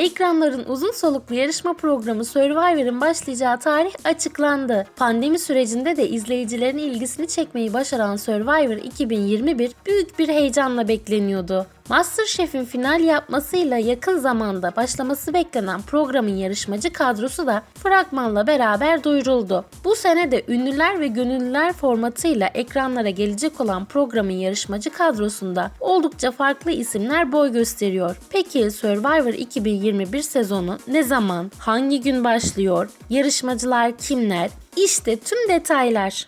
Ekranların uzun soluklu yarışma programı Survivor'ın başlayacağı tarih açıklandı. Pandemi sürecinde de izleyicilerin ilgisini çekmeyi başaran Survivor 2021 büyük bir heyecanla bekleniyordu. MasterChef'in final yapmasıyla yakın zamanda başlaması beklenen programın yarışmacı kadrosu da fragmanla beraber duyuruldu. Bu sene de ünlüler ve gönüllüler formatıyla ekranlara gelecek olan programın yarışmacı kadrosunda oldukça farklı isimler boy gösteriyor. Peki Survivor 2021 sezonu ne zaman, hangi gün başlıyor, yarışmacılar kimler? İşte tüm detaylar.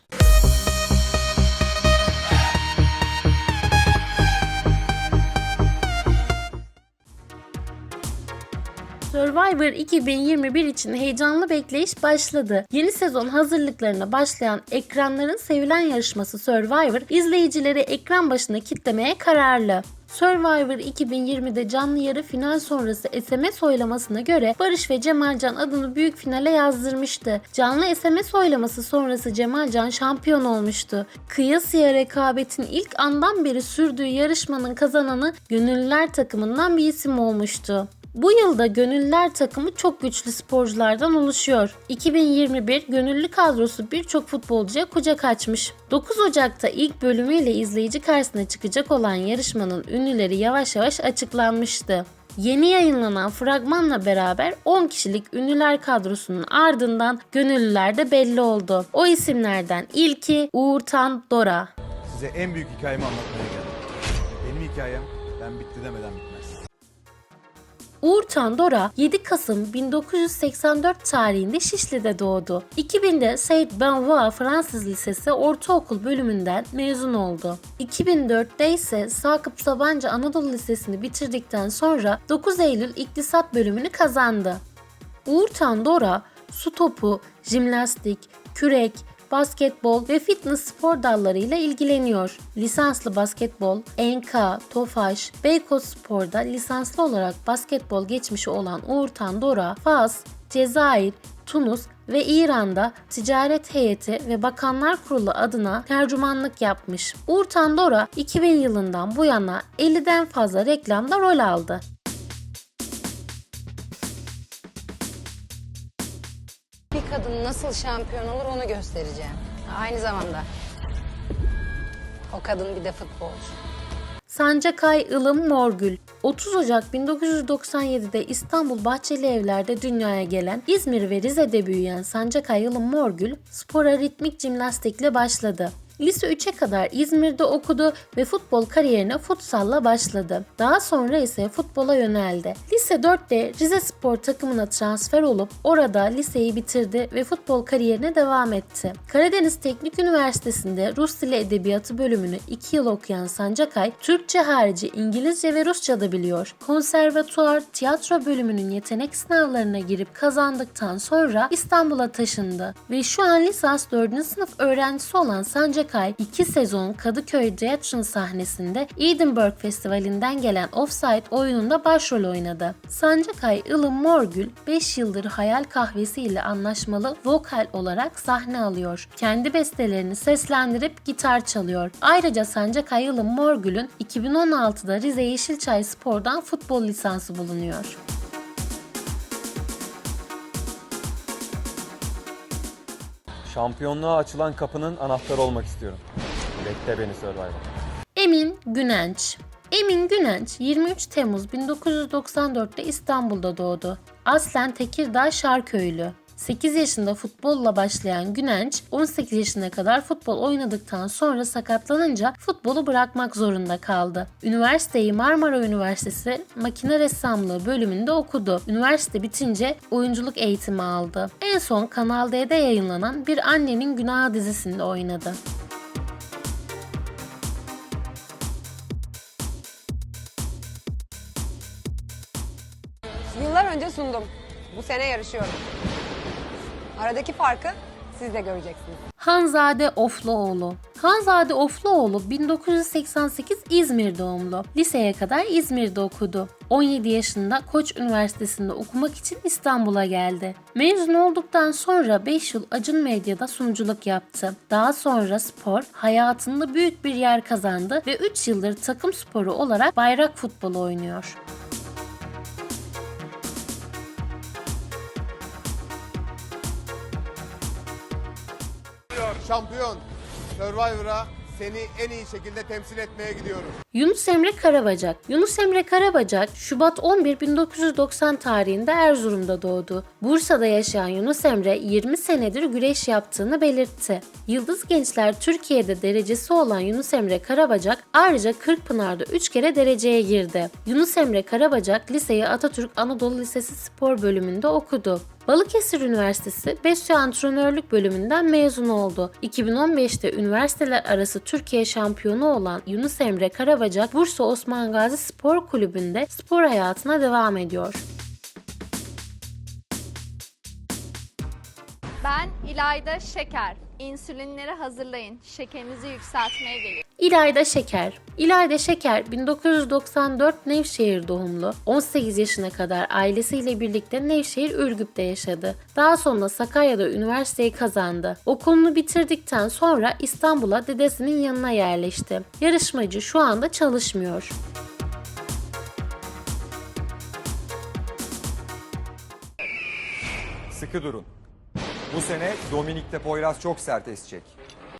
Survivor 2021 için heyecanlı bekleyiş başladı. Yeni sezon hazırlıklarına başlayan ekranların sevilen yarışması Survivor, izleyicileri ekran başına kitlemeye kararlı. Survivor 2020'de canlı yarı final sonrası SMS oylamasına göre Barış ve Cemalcan adını büyük finale yazdırmıştı. Canlı SMS oylaması sonrası Cemalcan şampiyon olmuştu. Kıyasıya rekabetin ilk andan beri sürdüğü yarışmanın kazananı gönüllüler takımından bir isim olmuştu. Bu yılda gönüllüler takımı çok güçlü sporculardan oluşuyor. 2021 gönüllü kadrosu birçok futbolcuya kucak açmış. 9 Ocak'ta ilk bölümüyle izleyici karşısına çıkacak olan yarışmanın ünlüleri yavaş yavaş açıklanmıştı. Yeni yayınlanan fragmanla beraber 10 kişilik ünlüler kadrosunun ardından gönüllüler de belli oldu. O isimlerden ilki Uğurtan Dora. Size en büyük hikayemi anlatmaya geldim. Benim hikayem ben bitti demeden bitmez. Uğur Tandora 7 Kasım 1984 tarihinde Şişli'de doğdu. 2000'de Saint Benoît Fransız Lisesi Ortaokul bölümünden mezun oldu. 2004'te ise Sakıp Sabancı Anadolu Lisesi'ni bitirdikten sonra 9 Eylül İktisat bölümünü kazandı. Uğur Tandora su topu, jimnastik, kürek, basketbol ve fitness spor dallarıyla ilgileniyor. Lisanslı basketbol, NK, Tofaş, Beykoz Spor'da lisanslı olarak basketbol geçmişi olan Uğur Tandora, Fas, Cezayir, Tunus ve İran'da ticaret heyeti ve bakanlar kurulu adına tercümanlık yapmış. Uğur Tandora 2000 yılından bu yana 50'den fazla reklamda rol aldı. Nasıl şampiyon olur onu göstereceğim. Aynı zamanda o kadın bir de futbolcu. Sancakay Ilım Morgül 30 Ocak 1997'de İstanbul Bahçeli Evler'de dünyaya gelen İzmir ve Rize'de büyüyen Sancakay Ilım Morgül spora ritmik jimnastikle başladı. Lise 3'e kadar İzmir'de okudu ve futbol kariyerine futsalla başladı. Daha sonra ise futbola yöneldi. Lise 4'te Rize Spor takımına transfer olup orada liseyi bitirdi ve futbol kariyerine devam etti. Karadeniz Teknik Üniversitesi'nde Rus Dili Edebiyatı bölümünü 2 yıl okuyan Sancakay, Türkçe harici İngilizce ve Rusça da biliyor. Konservatuar tiyatro bölümünün yetenek sınavlarına girip kazandıktan sonra İstanbul'a taşındı ve şu an lisans 4. sınıf öğrencisi olan Sancakay 2 sezon Kadıköy Theatr'ın sahnesinde Edinburgh Festivali'nden gelen Offside oyununda başrol oynadı. Sancakay Ilım Morgül 5 yıldır Hayal Kahvesi ile anlaşmalı vokal olarak sahne alıyor. Kendi bestelerini seslendirip gitar çalıyor. Ayrıca Sancakay Ilım Morgül'ün 2016'da Rize Yeşilçay Spor'dan futbol lisansı bulunuyor. Şampiyonluğa açılan kapının anahtarı olmak istiyorum. Bekle beni Survivor. Emin Günenç Emin Günenç 23 Temmuz 1994'te İstanbul'da doğdu. Aslen Tekirdağ Şarköylü. 8 yaşında futbolla başlayan Günenç 18 yaşına kadar futbol oynadıktan sonra sakatlanınca futbolu bırakmak zorunda kaldı. Üniversiteyi Marmara Üniversitesi Makine Ressamlığı bölümünde okudu. Üniversite bitince oyunculuk eğitimi aldı. En son Kanal D'de yayınlanan Bir Annenin Günahı dizisinde oynadı. Yıllar önce sundum. Bu sene yarışıyorum. Aradaki farkı siz de göreceksiniz. Hanzade Ofluoğlu Hanzade Ofluoğlu 1988 İzmir doğumlu. Liseye kadar İzmir'de okudu. 17 yaşında Koç Üniversitesi'nde okumak için İstanbul'a geldi. Mezun olduktan sonra 5 yıl Acun Medya'da sunuculuk yaptı. Daha sonra spor hayatında büyük bir yer kazandı ve 3 yıldır takım sporu olarak bayrak futbolu oynuyor. Şampiyon. Survivor'a seni en iyi şekilde temsil etmeye gidiyorum. Yunus Emre Karabacak Yunus Emre Karabacak Şubat 11 1990 tarihinde Erzurum'da doğdu. Bursa'da yaşayan Yunus Emre 20 senedir güreş yaptığını belirtti. Yıldız Gençler Türkiye'de derecesi olan Yunus Emre Karabacak ayrıca Kırkpınar'da 3 kere dereceye girdi. Yunus Emre Karabacak liseyi Atatürk Anadolu Lisesi Spor bölümünde okudu. Balıkesir Üniversitesi Besyo Antrenörlük bölümünden mezun oldu. 2015'te üniversiteler arası Türkiye şampiyonu olan Yunus Emre Karabacak Bursa Osman Gazi Spor Kulübü'nde spor hayatına devam ediyor. Ben İlayda Şeker. İnsülinleri hazırlayın. Şekerinizi yükseltmeye geliyor. İlayda Şeker İlayda Şeker 1994 Nevşehir doğumlu. 18 yaşına kadar ailesiyle birlikte Nevşehir Ürgüp'te yaşadı. Daha sonra Sakarya'da üniversiteyi kazandı. Okulunu bitirdikten sonra İstanbul'a dedesinin yanına yerleşti. Yarışmacı şu anda çalışmıyor. Sıkı durun. Bu sene Dominik'te Poyraz çok sert esecek.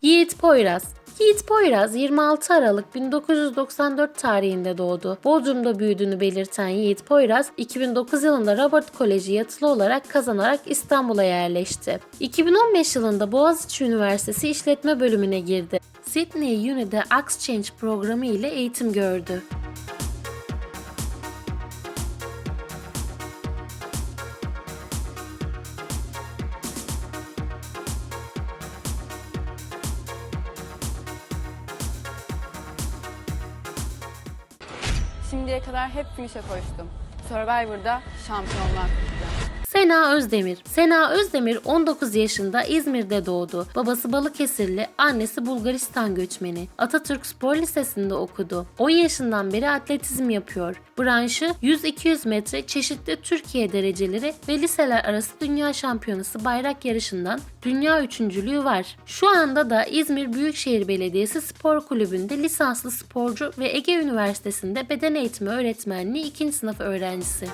Yiğit Poyraz Yiğit Poyraz 26 Aralık 1994 tarihinde doğdu. Bodrum'da büyüdüğünü belirten Yiğit Poyraz 2009 yılında Robert Koleji yatılı olarak kazanarak İstanbul'a yerleşti. 2015 yılında Boğaziçi Üniversitesi İşletme Bölümüne girdi. Sydney Uni'de Exchange programı ile eğitim gördü. Şimdiye kadar hep finish'e koştum. Survivor'da şampiyonlar. Sena Özdemir. Sena Özdemir 19 yaşında İzmir'de doğdu. Babası Balıkesirli, annesi Bulgaristan göçmeni. Atatürk Spor Lisesi'nde okudu. 10 yaşından beri atletizm yapıyor. Branşı 100-200 metre çeşitli Türkiye dereceleri ve liseler arası dünya şampiyonası bayrak yarışından dünya üçüncülüğü var. Şu anda da İzmir Büyükşehir Belediyesi Spor Kulübü'nde lisanslı sporcu ve Ege Üniversitesi'nde beden eğitimi öğretmenliği 2. sınıf öğrencisi.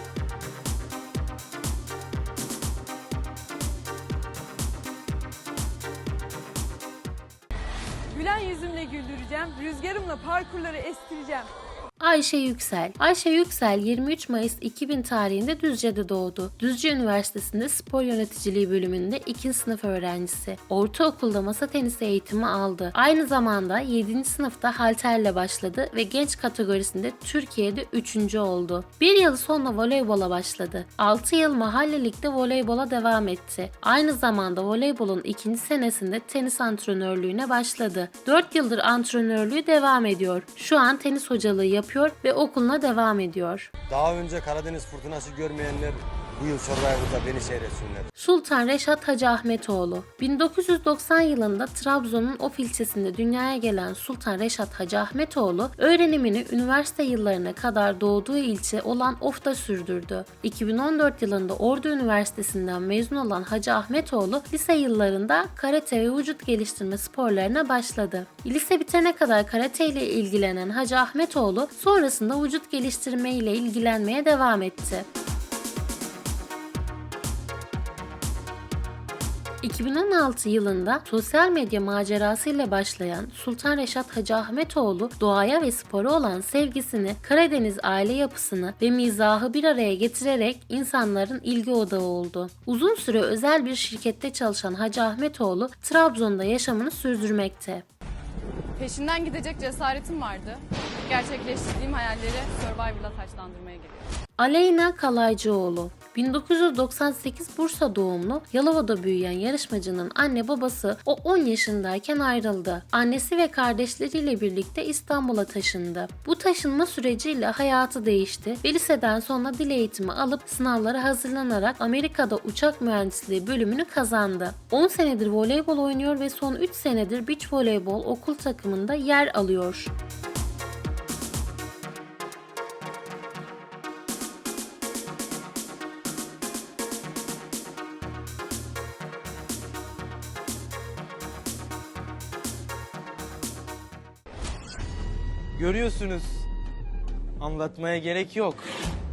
Rüzgarımla parkurları estireceğim. Ayşe Yüksel. Ayşe Yüksel 23 Mayıs 2000 tarihinde Düzce'de doğdu. Düzce Üniversitesi'nde spor yöneticiliği bölümünde 2. sınıf öğrencisi. Ortaokulda masa tenisi eğitimi aldı. Aynı zamanda 7. sınıfta halterle başladı ve genç kategorisinde Türkiye'de 3. oldu. Bir yıl sonra voleybola başladı. 6 yıl mahallelikte voleybola devam etti. Aynı zamanda voleybolun ikinci senesinde tenis antrenörlüğüne başladı. 4 yıldır antrenörlüğü devam ediyor. Şu an tenis hocalığı yapıyor ve okuluna devam ediyor. Daha önce Karadeniz fırtınası görmeyenler bu yıl Survivor'da beni seyretsinler. Sultan Reşat Hacı Ahmetoğlu 1990 yılında Trabzon'un Of ilçesinde dünyaya gelen Sultan Reşat Hacı Ahmetoğlu öğrenimini üniversite yıllarına kadar doğduğu ilçe olan Of'ta sürdürdü. 2014 yılında Ordu Üniversitesi'nden mezun olan Hacı Ahmetoğlu lise yıllarında karate ve vücut geliştirme sporlarına başladı. Lise bitene kadar karate ile ilgilenen Hacı Ahmetoğlu sonrasında vücut geliştirme ile ilgilenmeye devam etti. 2016 yılında sosyal medya macerasıyla başlayan Sultan Reşat Hacı Ahmetoğlu doğaya ve spora olan sevgisini, Karadeniz aile yapısını ve mizahı bir araya getirerek insanların ilgi odağı oldu. Uzun süre özel bir şirkette çalışan Hacı Ahmetoğlu Trabzon'da yaşamını sürdürmekte. Peşinden gidecek cesaretim vardı. Gerçekleştirdiğim hayalleri Survivor'la taçlandırmaya geliyorum. Aleyna Kalaycıoğlu 1998 Bursa doğumlu Yalova'da büyüyen yarışmacının anne babası o 10 yaşındayken ayrıldı. Annesi ve kardeşleriyle birlikte İstanbul'a taşındı. Bu taşınma süreciyle hayatı değişti ve liseden sonra dil eğitimi alıp sınavlara hazırlanarak Amerika'da uçak mühendisliği bölümünü kazandı. 10 senedir voleybol oynuyor ve son 3 senedir beach voleybol okul takımında yer alıyor. Görüyorsunuz Anlatmaya gerek yok.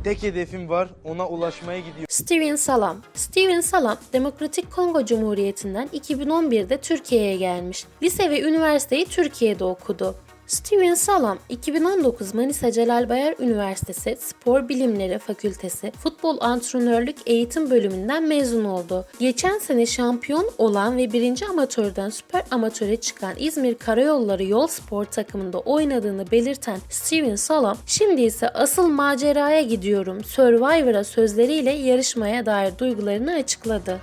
Tek hedefim var, ona ulaşmaya gidiyorum. Steven Salam Steven Salam, Demokratik Kongo Cumhuriyeti'nden 2011'de Türkiye'ye gelmiş. Lise ve üniversiteyi Türkiye'de okudu. Steven Salam, 2019 Manisa Celal Bayar Üniversitesi Spor Bilimleri Fakültesi Futbol Antrenörlük Eğitim Bölümünden mezun oldu. Geçen sene şampiyon olan ve birinci amatörden süper amatöre çıkan İzmir Karayolları Yol Spor takımında oynadığını belirten Steven Salam, şimdi ise asıl maceraya gidiyorum Survivor'a sözleriyle yarışmaya dair duygularını açıkladı.